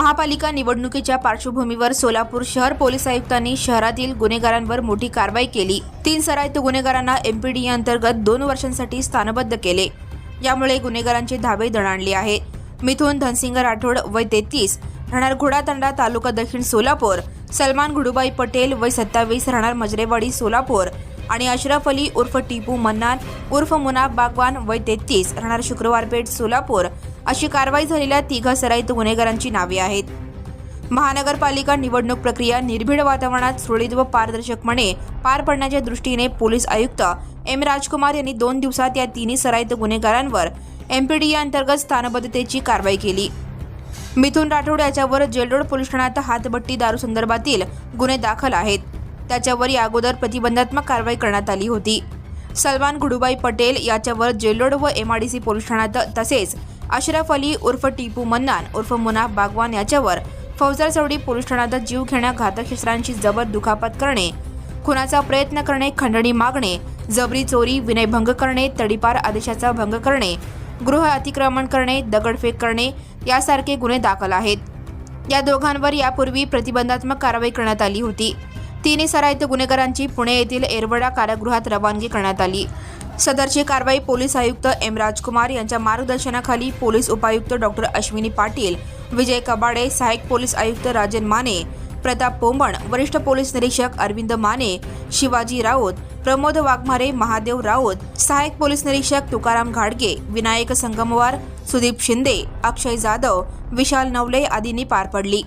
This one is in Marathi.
महापालिका निवडणुकीच्या पार्श्वभूमीवर सोलापूर शहर पोलीस आयुक्तांनी शहरातील गुन्हेगारांवर मोठी कारवाई केली. तीन सराईत गुन्हेगारांना एमपीडी अंतर्गत दोन वर्षांसाठी स्थानबद्ध केले. यामुळे गुन्हेगारांचे धाबे दणाणले आहे मिथून धनसिंग राठोड वय तेहतीस राहणार घोडातांडा तालुका दक्षिण सोलापूर सलमान गुडुबाई पटेल वय सत्तावीस राहणार मजरेवाडी सोलापूर आणि अशरफ अली उर्फ टिपू मन्नान उर्फ मुना बागवान वय तेहतीस राहणार शुक्रवार पेठ सोलापूर अशी कारवाई झालेल्या तिघा सराईत गुन्हेगारांची नावे आहेत. महानगरपालिका निवडणूक प्रक्रिया निर्भीड वातावरणात सुरळीत व पारदर्शकपणे पार पडण्याच्या दृष्टीने पोलीस आयुक्त एम. राजकुमार यांनी दोन दिवसात या तिन्ही सराईत गुन्हेगारांवर एमपीडी अंतर्गत स्थानबद्धतेची कारवाई केली. मिथुन राठोड याच्यावर जेलरोड पोलीस ठाण्यात हातभट्टी दारू संदर्भातील गुन्हे दाखल आहेत. त्याच्यावर या अगोदर प्रतिबंधात्मक कारवाई करण्यात आली होती. सलमान गुडुबाई पटेल याच्यावर जेलरोड व एमआयडीसी पोलीस ठाण्यात तसेच अशरफ अली उर्फ टिपू मन्नान उर्फ मुना बागवान याच्यावर फौजदार चौडी पोलीस ठाण्यात जीव घेण्या घातक शस्त्रांची जबर दुखापत करणे खुनाचा प्रयत्न करणे खंडणी मागणे जबरी चोरी विनयभंग करणे तडीपार आदेशाचा भंग करणे गृह अतिक्रमण करणे दगडफेक करणे यासारखे गुन्हे दाखल आहेत. या दोघांवर यापूर्वी प्रतिबंधात्मक कारवाई करण्यात आली होती. तिन्ही सराईत गुन्हेगारांची पुणे येथील एरवडा कारागृहात रवानगी करण्यात आली. सदरची कारवाई पोलीस आयुक्त एम राजकुमार यांच्या मार्गदर्शनाखाली पोलीस उपायुक्त डॉक्टर अश्विनी पाटील विजय कबाडे सहाय्यक पोलीस आयुक्त राजन माने प्रताप पोंबण वरिष्ठ पोलीस निरीक्षक अरविंद माने शिवाजी राऊत प्रमोद वाघमारे महादेव राऊत सहाय्यक पोलीस निरीक्षक तुकाराम घाडगे विनायक संगमवार सुदीप शिंदे अक्षय जाधव विशाल नवले आदींनी पार पडली.